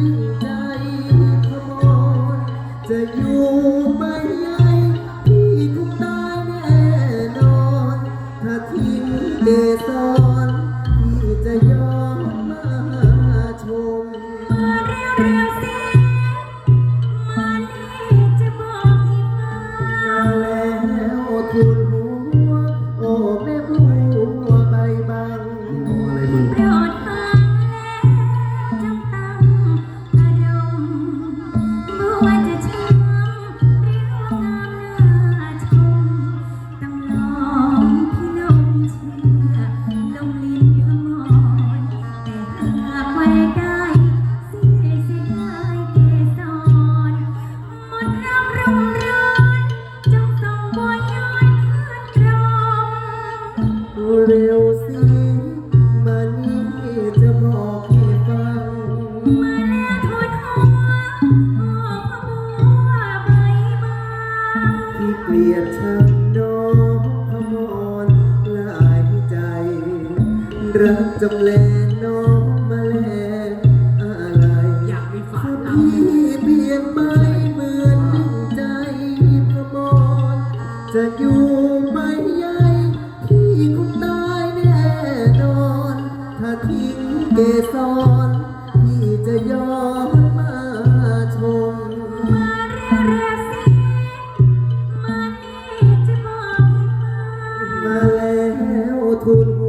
นิ่งใจขโมยจะอยู่ไม่ใหญ่พี่คงตายแน่นอน ถ้าทิ้งเดซอนพี่จะยอมมาชม มาเร็วเร็วๆสิมานี่จะบอกให้ฟังมาแล้วทุน เร็วสิมานี่จะบอกให้ฟังมาแล้วทนหัวโอ้พะบัวใบไม้ที่เกลียดชังน้องขมรหลายใจ รักจำแรงน้องมาแลงอะไรอยากมีฝาถ้าตามพี่ ทิ้งเกสรพี่จะยอมมาชม มาเร็วๆสิมานี่จะบอกให้ฟังมาแล้วทุน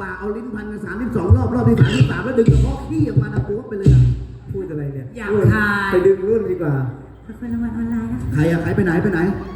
ประกบปากเอาลิ้นพันกันสามสิบสองรอบรอบที่สามที่สามแล้วดึงกระเพาะขี้ออกมานะโป๊ไปเลยอะพูดอะไรเนี่ยอยากทาย ไปดึงรุ่นดีกว่าขอบคุณรางวัลออนไลน์นะคะ ใครอะใครไปไหนไปไหนข